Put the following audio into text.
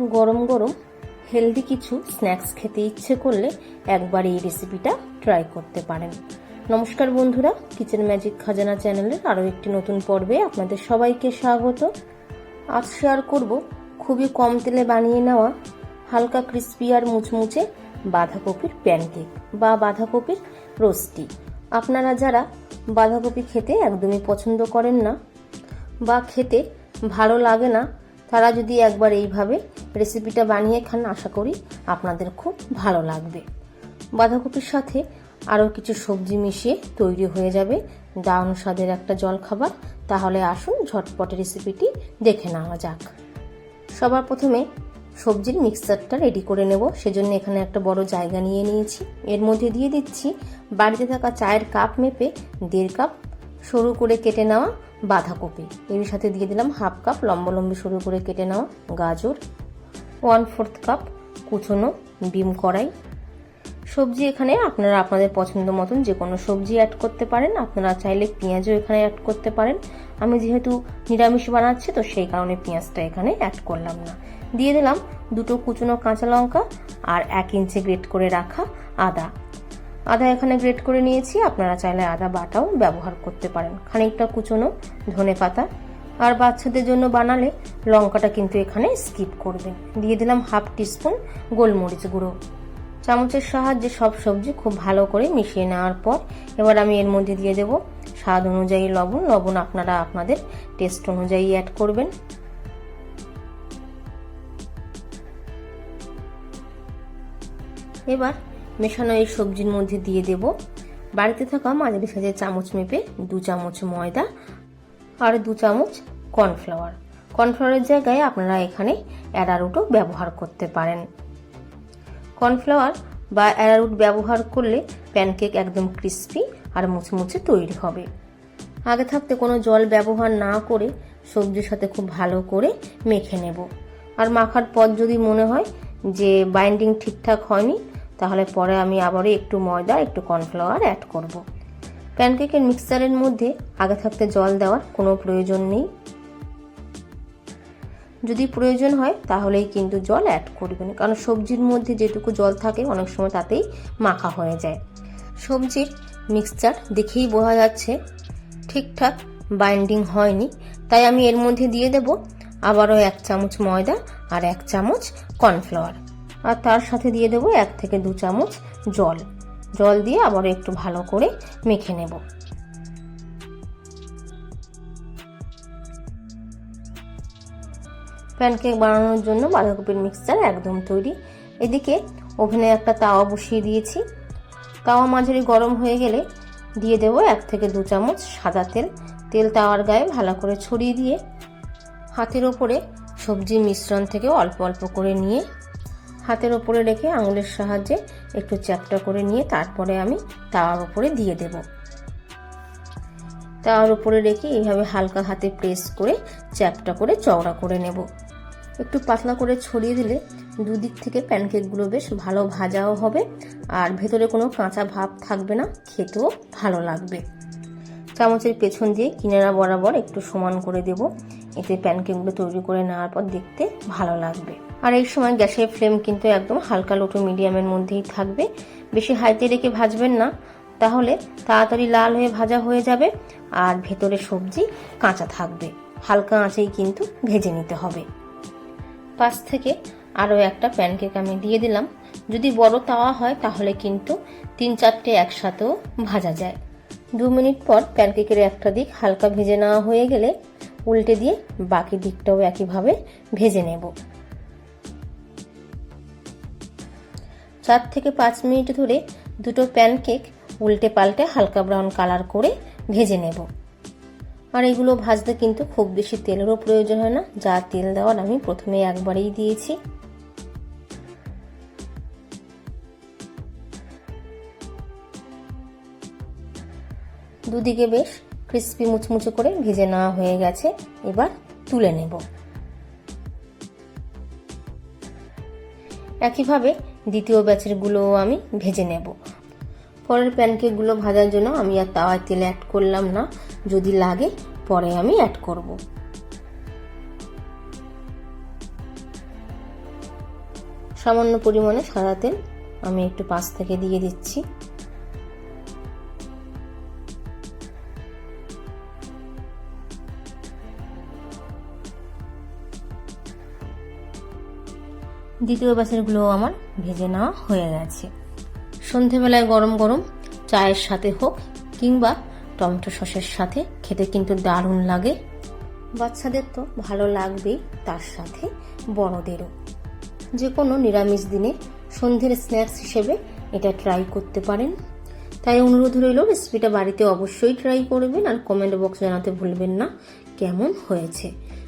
গরম গরম হেলদি কিছু স্ন্যাক্স খেতে ইচ্ছে করলে একবার এই রেসিপিটা ট্রাই করতে পারেন। নমস্কার বন্ধুরা কিচেন ম্যাজিক খাজানা চ্যানেলের আরও একটি নতুন পর্বে আপনাদের সবাইকে স্বাগত। আজ শেয়ার করব খুবই কম তেলে বানিয়ে নেওয়া হালকা ক্রিস্পি আর মুচমুচে বাঁধাকপির প্যানকেক বা বাঁধাকপির রোস্টি আপনারা যারা বাঁধাকপি খেতে একদমই পছন্দ করেন না বা খেতে ভালো লাগে না তারা যদি একবার এইভাবে রেসিপিটা বানিয়ে খান, আশা করি আপনাদের খুব ভালো লাগবে। বাঁধাকপির সাথে আরও কিছু সবজি মিশিয়ে তৈরি হয়ে যাবে। দারুণ স্বাদের একটা জলখাবার। তাহলে আসুন, ঝটপট রেসিপিটি দেখে নেওয়া যাক। সবার প্রথমে সবজির মিক্সচারটা রেডি করে নেব। সেজন্য এখানে একটা বড় জায়গা নিয়ে নিয়েছি। এর মধ্যে দিয়ে দিচ্ছি বাড়িতে থাকা চায়ের কাপ মেপে দেড় কাপ সরু করে কেটে নেওয়া বাঁধাকপি। এর সাথে দিয়ে দিলাম হাফ কাপ লম্বলম্বি সরু করে কেটে নেওয়া গাজর ওয়ান ফোর্থ কাপ কুচনো ডিম কড়াই। সবজি এখানে আপনারা আপনাদের পছন্দ মতন যে কোনো সবজি অ্যাড করতে পারেন। আপনারা চাইলে পেঁয়াজও এখানে অ্যাড করতে পারেন। আমি যেহেতু নিরামিষ বানাচ্ছি, তো সেই কারণে পেঁয়াজটা এখানে অ্যাড করলাম না। দিয়ে দিলাম দুটো কুচনো কাঁচা লঙ্কা আর এক ইঞ্চি গ্রেট করে রাখা আদা। আদা এখানে গ্রেট করে নিয়েছি। আপনারা চাইলে আদা বাটাও ব্যবহার করতে পারেন। খানিকটা কুচনো ধনে পাতা। আর বাচ্চাদের জন্য বানালে লঙ্কাটা কিন্তু এখানে স্কিপ করবেন। দিয়ে দিলাম হাফ টিস্পুন গোলমরিচ গুঁড়ো। চামচের সাহায্যে সব সবজি খুব ভালো করে মিশিয়ে নেওয়ার পর এবার আমি এর মধ্যে দিয়ে দেব স্বাদ অনুযায়ী লবণ। লবণ আপনারা আপনাদের টেস্ট অনুযায়ী অ্যাড করবেন। এবার মেশানো এই সবজির মধ্যে দিয়ে দেব। বাড়িতে থাকা মাঝারি সাজের চামচ মেপে দু চামচ ময়দা আর দু চামচ কর্নফ্লাওয়ার। কর্নফ্লাওয়ারের জায়গায় আপনারা এখানে অ্যারারুটও ব্যবহার করতে পারেন। কর্নফ্লাওয়ার বা অ্যারারুট ব্যবহার করলে প্যানকেক একদম ক্রিস্পি আর মুচমুচে তৈরি হবে। আগে থাকতে কোনো জল ব্যবহার না করে সবজির সাথে খুব ভালো করে মেখে নেব। আর মাখার পর যদি মনে হয় যে বাইন্ডিং ঠিকঠাক হয়নি তাহলে পরে আমি আবারও একটু ময়দা, একটু কর্নফ্লাওয়ার অ্যাড করব। প্যানকেকের মিক্সচারের মধ্যে আগে থাকতে জল দেওয়ার কোনো প্রয়োজন নেই। যদি প্রয়োজন হয়, তাহলেই কিন্তু জল অ্যাড করবেন। কারণ সবজির মধ্যে যেটুকু জল থাকে, অনেক সময় তাতেই মাখা হয়ে যায়। সবজির মিক্সচার দেখেই বোঝা যাচ্ছে, ঠিকঠাক বাইন্ডিং হয়নি। তাই আমি এর মধ্যে দিয়ে দেব আবারও এক চামচ ময়দা আর এক চামচ কর্নফ্লাওয়ার আর তার সাথে দিয়ে দেবো এক থেকে দু চামচ জল। জল দিয়ে আবার একটু ভালো করে মেখে নেব। প্যানকেক বানানোর জন্য বাঁধাকপির মিক্সচার একদম তৈরি। এদিকে ওভেনে একটা তাওয়া বসিয়ে দিয়েছি। তাওয়া মাঝারি গরম হয়ে গেলে দিয়ে দেবো এক থেকে দু চামচ সাদা তেল। তেল তাওয়ার গায়ে ভালো করে ছড়িয়ে দিয়ে হাতের ওপরে সবজির মিশ্রণ থেকে অল্প অল্প করে নিয়ে হাতের ওপরে রেখে আঙুলের সাহায্যে একটু চ্যাপটা করে নিয়ে তারপরে আমি তাওয়ার ওপরে দিয়ে দেব। তাওয়ার উপরে রেখে এইভাবে হালকা হাতে প্রেস করে চ্যাপটা করে চওড়া করে নেব। একটু পাতলা করে ছড়িয়ে দিলে দুদিক থেকে প্যানকেকগুলো বেশ ভালো ভাজাও হবে আর ভেতরে কোনো কাঁচা ভাব থাকবে না, খেতেও ভালো লাগবে। চামচের পেছন দিয়ে কিনারা বরাবর একটু সমান করে দেব। এতে প্যানকেকগুলো তৈরি করে নেওয়ার পর দেখতে ভালো লাগবে। আর এই সময় গ্যাসের ফ্লেম কিন্তু একদম হালকা লোটো মিডিয়ামের মধ্যেই থাকবে। বেশি হাইতে রেখে ভাজবেন না। তাহলে তাড়াতাড়ি লাল হয়ে ভাজা হয়ে যাবে আর ভেতরে সবজি কাঁচা থাকবে। হালকা আঁচেই কিন্তু ভেজে নিতে হবে। পাশ থেকে আরও একটা প্যানকেক আমি দিয়ে দিলাম। যদি বড় তাওয়া হয় তাহলে কিন্তু তিন চারটে একসাথেও ভাজা যায়। দু মিনিট পর প্যানকেকের একটা দিক হালকা ভেজে নেওয়া হয়ে গেলে উল্টে দিয়ে বাকি দিকটাও একইভাবে ভেজে নেব। চার থেকে পাঁচ মিনিট ধরে দুটো প্যানকেক উল্টে পাল্টে হালকা ব্রাউন কালার করে ভেজে নেব। আর এগুলো ভাজতে কিন্তু খুব বেশি তেলেরও প্রয়োজন হয় না, যা তেল দেওয়ার আমি প্রথমে একবারেই দিয়েছি। দুদিকে বেশ ক্রিস্পি মুচমুচে করে ভেজে নেওয়া হয়ে গেছে, এবার তুলে নেব। একইভাবে দ্বিতীয় ব্যাচেরগুলোও আমি ভেজে নেব। পরের প্যানকেকগুলো ভাজার জন্য আমি আর তাওয়ায় তেল অ্যাড করলাম না। যদি লাগে, পরে আমি অ্যাড করব। সামান্য পরিমাণে সাদা তেল আমি একটু পাশ থেকে দিয়ে দিচ্ছি। দ্বিতীয় ব্যাচেরগুলো আমার ভেজে নেওয়া হয়ে গেছে। সন্ধেবেলায় গরম গরম চায়ের সাথে হোক কিংবা টমেটো সসের সাথে খেতে কিন্তু দারুণ লাগে। বাচ্চাদের তো ভালো লাগবেই তার সাথে বড়দেরও। যে কোনো নিরামিষ দিনে সন্ধ্যের স্ন্যাক্স হিসেবে এটা ট্রাই করতে পারেন। তাই অনুরোধ রইল রেসিপিটা বাড়িতে অবশ্যই ট্রাই করবেন আর কমেন্ট বক্স জানাতে ভুলবেন না। কেমন হয়েছে?